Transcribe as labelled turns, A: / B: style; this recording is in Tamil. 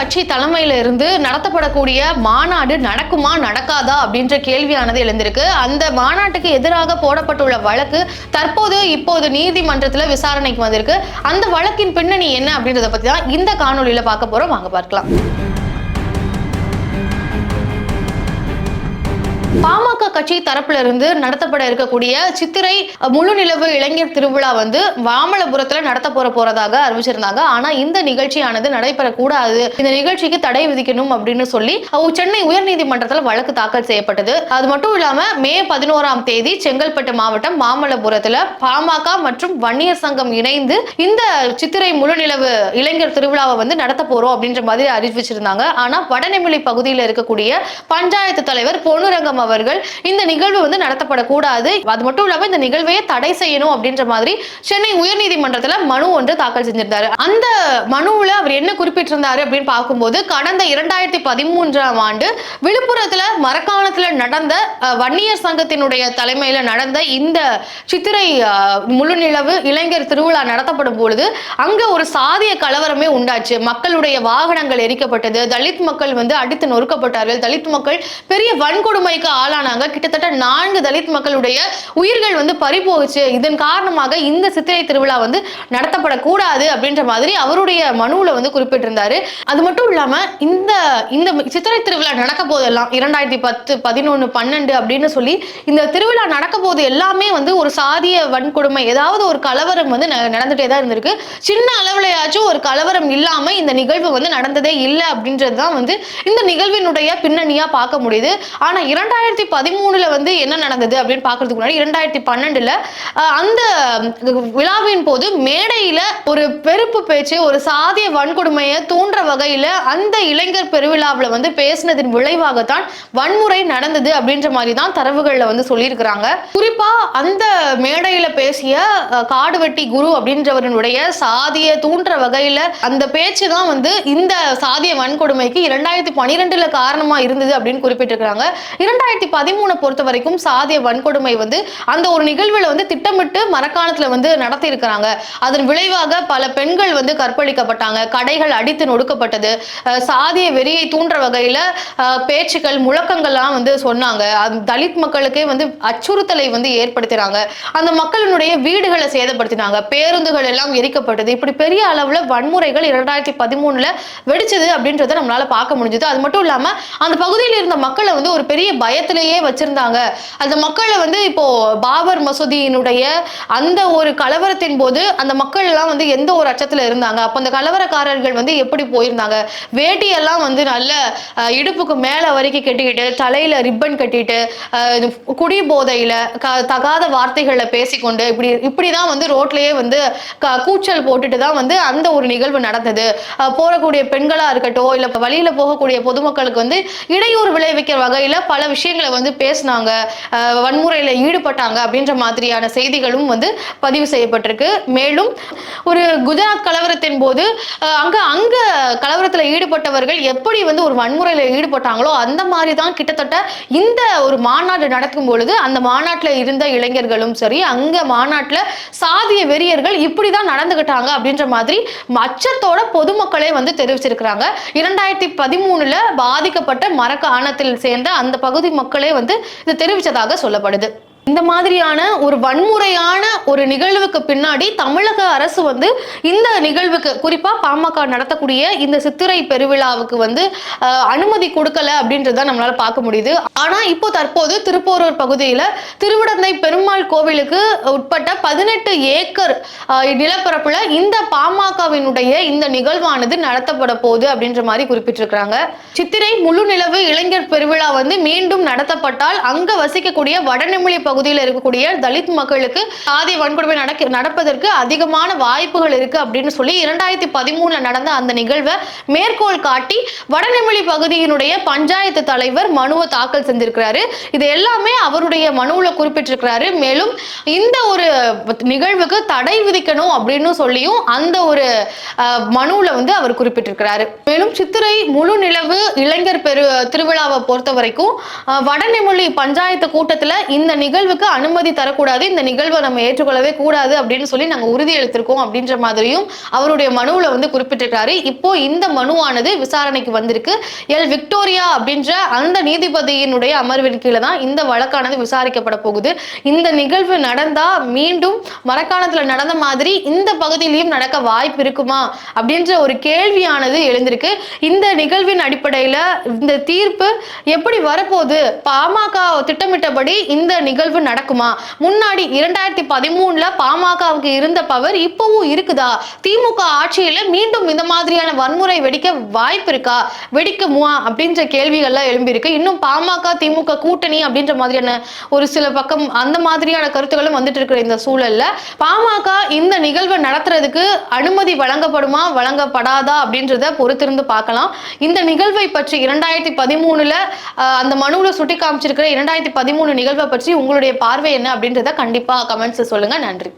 A: கட்சி தலைமையில இருந்து நடத்தப்படக்கூடிய மாநாடு நடக்குமா நடக்காதா அப்படின்ற கேள்வியானது எழுந்திருக்கு. அந்த மாநாட்டுக்கு எதிராக போடப்பட்டுள்ள வழக்கு தற்போது இப்போது நீதிமன்றத்துல விசாரணைக்கு வந்திருக்கு. அந்த வழக்கின் பின்னணி என்ன அப்படின்றத பத்தி தான் இந்த காணொலியில் பார்க்க போறோம். வாங்க பார்க்கலாம். பாமக கட்சி தரப்புல இருந்து நடத்தப்பட இருக்கக்கூடிய சித்திரை முழு நிலவு இளைஞர் திருவிழா வந்து வாமலபுரத்துல நடத்த போற போறதாக அறிவிச்சிருந்தாங்க. ஆனா இந்த நிகழ்ச்சியானது நடைபெறக்கூடாது. இந்த நிகழ்ச்சிக்கு தடை விதிக்கணும் அப்படின்னு சொல்லி சென்னை உயர்நீதிமன்றத்தில் வழக்கு தாக்கல் செய்யப்பட்டது. அது மட்டும் இல்லாம மே பதினோராம் தேதி செங்கல்பட்டு மாவட்டம் மாமல்லபுரத்துல பாமக மற்றும் வன்னியர் சங்கம் இணைந்து இந்த சித்திரை முழு நிலவு இளைஞர் திருவிழாவை வந்து நடத்த போறோம் அப்படின்ற மாதிரி அறிவிச்சிருந்தாங்க. ஆனா வடநெமிலி பகுதியில் இருக்கக்கூடிய பஞ்சாயத்து தலைவர் பொன்னுரங்கம் அவர்கள் இந்த நிகழ்வு வந்து நடத்தப்படக்கூடாது. அது மட்டும் இல்லாம இந்த நிகழ்வையே தடை செய்யணும் அப்படின்ற மாதிரி சென்னை உயர்நீதிமன்றத்துல மனு ஒன்று தாக்கல் செஞ்சிருந்தாரு. அந்த மனுவுல அவர் என்ன குறிப்பிட்டிருந்தாரு அப்படின்னு பார்க்கும்போது கடந்த இரண்டாயிரத்தி பதிமூன்றாம் ஆண்டு விழுப்புரத்துல மரக்காணத்துல நடந்த வன்னியர் சங்கத்தினுடைய தலைமையில நடந்த இந்த சித்திரை முழுநிலவு இளைஞர் திருவிழா நடத்தப்படும் பொழுது அங்க ஒரு சாதிய கலவரமே உண்டாச்சு. மக்களுடைய வாகனங்கள் எரிக்கப்பட்டது. தலித் மக்கள் வந்து அடித்து நொறுக்கப்பட்டார்கள். தலித் மக்கள் பெரிய வன்கொடுமைக்கு ஆளானாங்க. கிட்டத்தட்ட நான்கு தலித் மக்களுடைய உயிர்கள் வந்து பறிபோகுச்சு இதன் காரணமாக இந்த சித்திரை திருவிழா வந்து நடத்தப்படக்கூடாது அப்படின்ற மாதிரி அவருடைய மனுவில் வந்து குறிப்பிட்டிருந்தாரு. அது மட்டும் இல்லாம இந்த இந்த சித்திரை திருவிழா நடக்க போதெல்லாம் இரண்டாயிரத்தி பத்து பதினொன்னு பன்னெண்டு அப்படின்னு சொல்லி இந்த திருவிழா நடக்க போது எல்லாமே வந்து ஒரு சாதிய வன்கொடுமை ஏதாவது ஒரு கலவரம் வந்து நடந்துட்டே தான் இருந்திருக்கு. சின்ன அளவுலயாச்சும் ஒரு கலவரம் இல்லாம இந்த நிகழ்வு வந்து நடந்ததே இல்லை அப்படின்றது தான் வந்து இந்த நிகழ்வினுடைய பின்னணியா பார்க்க முடியுது. ஆனா இரண்டாயிரத்தி பதிமூணுல வந்து என்ன நடந்தது அப்படின்னு பாக்குறதுக்கு முன்னாடி இரண்டாயிரத்தி பன்னெண்டுல அந்த விழாவின் போது மேடையில ஒரு பெருப்பு பேச்சு ஒரு சாதிய வன்கொடுமையை தூண்டுற வகையில அந்த இளைஞர் பெருவிழாவில் வந்து பேசினதின் விளைவாகத்தான் வன்முறை நடந்தது அப்படின்ற மாதிரி தான் தரவுகள்ல வந்து சொல்லியிருக்கிறாங்க. குறிப்பா அந்த மேடையில பேசிய காடுவெட்டி குரு அப்படின்றவருடைய சாதிய தூண்டுற வகையில அந்த பேச்சு தான் வந்து இந்த சாதிய வன்கொடுமைக்கு இரண்டாயிரத்தி பனிரெண்டுல காரணமா இருந்தது அப்படின்னு குறிப்பிட்டிருக்கிறாங்க. இரண்டாயிரத்தி பதிமூணு பொறுத்த வரைக்கும் சாதிய வன்கொடுமை வந்து அந்த ஒரு நிகழ்வுல வந்து திட்டமிட்டு மரக்காணத்துல வந்து நடத்தி இருக்கிறாங்க அதன் விளைவாக பல பெண்கள் வந்து கற்பழிக்கப்பட்டாங்க. கடைகள் அடித்து நொடுக்கப்பட்டது. சாதிய வெறியை தூண்டுற வகையில பேச்சுக்கள் முழக்கங்கள்லாம் வந்து சொன்னாங்க. தலித் மக்களுக்கே வந்து அச்சுறுத்தலை வந்து ஏற்படுத்தினாங்க. அந்த மக்களினுடைய வீடுகளை சேதப்படுத்தினாங்க. பேருந்துகள் எல்லாம் எரிக்கப்பட்டது. இப்படி பெரிய அளவுல வன்முறைகள் இரண்டாயிரத்தி பதிமூணுல வெடிச்சது அப்படின்றத நம்மளால பார்க்க முடிஞ்சது. அது மட்டும் இல்லாம அந்த பகுதியில் இருந்த மக்களை வந்து ஒரு பெரிய பயத்திலேயே வச்சிருந்தாங்க. அந்த மக்களை வந்து இப்போ பாபர் மசூதியினுடைய அந்த ஒரு கலவரத்தின் போது அந்த மக்கள் எல்லாம் வந்து எந்த ஒரு அச்சத்துல இருந்தாங்க? அப்ப அந்த கலவரக்காரர்கள் வந்து எப்படி போயிருந்தாங்க? வேட்டியெல்லாம் வந்து நல்ல இடுப்புக்கு மேல வரைக்கும் கட்டிக்கிட்டு தலையில ரிப்பன் கட்டிட்டு குடி போதையில க- தகாத வார்த்தைகளை பேசிக்கொண்டு இப்படி இப்படிதான் வந்து ரோட்லயே வந்து க- கூச்சல் போட்டுட்டு தான் வந்து அந்த ஒரு நிகழ்வு நடந்தது. போறக்கூடிய பெண்களா இருக்கட்டும் இல்ல வழியில போகக்கூடிய பொதுமக்களுக்கு வந்து இடையூறு விளைவிக்கிற வகையில பல விஷயங்களை வந்து பேசினாங்க. வன்முறையில ஈடுபட்டாங்க அப்படின்ற மாதிரியான செய்திகளும் வந்து பதிவு செய்யப்பட்டிருக்கு. மேலும் ஒரு குஜராத் கலவரத்தின் போது அங்க அங்க கலவரத்துல ஈடுபட்டவர்கள் எப்படி வந்து ஒரு வன்முறையில ஈடுபட்டாங்களோ அந்த மாதிரி தான் கிட்டத்தட்ட இந்த ஒரு மாநாடு நடக்கும் பொழுது அந்த மாநாட்டில் இருந்த இளைஞர்களும் சரி அங்க மாநாட்டில் சாதிய வெறியர்கள் இப்படிதான் நடந்துகிட்டாங்க அப்படின்ற மாதிரி அச்சத்தோட பொதுமக்களே வந்து தெரிவிச்சிருக்கிறாங்க. இரண்டாயிரத்தி பதிமூணுல பாதிக்கப்பட்ட மரக்காணத்தில் சேர்ந்த அந்த பகுதி மக்களே வந்து இது தெரிவித்ததாக சொல்லப்படுது. இந்த மாதிரியான ஒரு வன்முறையான ஒரு நிகழ்வுக்கு பின்னாடி தமிழக அரசு வந்து இந்த நிகழ்வுக்கு குறிப்பா பாமக நடத்தக்கூடிய இந்த சித்திரை பெருவிழாவுக்கு வந்து அனுமதி கொடுக்கல அப்படின்றத நம்மளால பார்க்க முடியுது. ஆனா இப்போ தற்போது திருப்போரூர் பகுதியில திருவிடந்தை பெருமாள் கோவிலுக்கு உட்பட்ட பதினெட்டு ஏக்கர் நிலப்பரப்புல இந்த பாமகவினுடைய இந்த நிகழ்வானது நடத்தப்பட போகுது அப்படின்ற மாதிரி குறிப்பிட்டிருக்கிறாங்க. சித்திரை முழு நிலவு இளைஞர் பெருவிழா வந்து மீண்டும் நடத்தப்பட்டால் அங்க வசிக்கக்கூடிய வடநெமிலி பகுதியில் இருக்கக்கூடிய தலித் மக்களுக்கு சாதி வன்கொடுமை நடக்க நடப்பதற்கு அதிகமான வாய்ப்புகள் இருக்கு அப்படின்னு சொல்லி இரண்டாயிரத்தி பதிமூணுல நடந்த அந்த நிகழ்வை மேற்கோள் காட்டி வடநெமிழி பகுதியினுடைய பஞ்சாயத்து தலைவர் மனுவை தாக்கல் செஞ்சிருக்கிறாரு. இது எல்லாமே அவருடைய மனுவில் குறிப்பிட்டிருக்கிறாரு. மேலும் இந்த ஒரு நிகழ்வுக்கு தடை விதிக்கணும் அப்படின்னு சொல்லியும் அந்த ஒரு மனுவில் வந்து அவர் குறிப்பிட்டிருக்கிறாரு. மேலும் சித்திரை முழு நிலவு இளைஞர் பெரு திருவிழாவை பொறுத்த வரைக்கும் வடநெமிழி பஞ்சாயத்து கூட்டத்தில் இந்த நிகழ்வு நிகழ்வுக்கு அனுமதி தரக்கூடாது. இந்த நிகழ்வை நம்ம ஏற்றுக்கொள்ளவே கூடாது அப்படின்னு சொல்லி நாங்க உறுதி எடுத்திருக்கோம் அப்படின்ற மாதிரியும் அவருடைய மனுவில் வந்து குறிப்பிட்டிருக்காரு. இப்போ இந்த மனுவானது விசாரணைக்கு வந்திருக்கு. எல் விக்டோரியா அப்படின்ற அந்த நீதிபதியினுடைய அமர்வின் கீழே தான் இந்த வழக்கானது விசாரிக்கப்பட போகுது. இந்த நிகழ்வு நடந்தா மீண்டும் மரக்காணத்துல நடந்த மாதிரி இந்த பகுதியிலையும் நடக்க வாய்ப்பு இருக்குமா அப்படின்ற ஒரு கேள்வியானது எழுந்திருக்கு. இந்த நிகழ்வின் அடிப்படையில இந்த தீர்ப்பு எப்படி வரப்போகுது? பாமக திட்டமிட்டபடி இந்த நிகழ்வு நடக்குமா? முன்னாடி இரண்டாயிரத்தி பதிமூணுல பாமகவுக்கு இருந்த பவர் இப்பவும் இருக்குதா? திமுக ஆட்சியில மீண்டும் இந்த மாதிரியான வன்முறை வெடிக்க வாய்ப்பு இருக்கா? வெடிக்குமா? அப்படின்ற கேள்விகள்லாம் எழும்பியிருக்கு. இன்னும் பாமக திமுக கூட்டணி அப்படின்ற மாதிரியான ஒரு சில பக்கம் அந்த மாதிரியான கருத்துக்களும் வந்துட்டு இருக்கிற இந்த சூழல்ல பாமக இந்த நிகழ்வை நடத்துறதுக்கு அனுமதி வழங்கப்படுமா? வழங்கப்படாதா? அப்படின்றத பொறுத்திருந்து பார்க்கலாம். இந்த நிகழ்வை பற்றி இரண்டாயிரத்தி பதிமூணுல அந்த மனுவில் சுட்டி காமிச்சிருக்கிற இரண்டாயிரத்தி பதிமூணு நிகழ்வை பற்றி உங்களுடைய பார்வை என்ன அப்படின்றத கண்டிப்பா கமெண்ட்ஸ் சொல்லுங்க. நன்றி.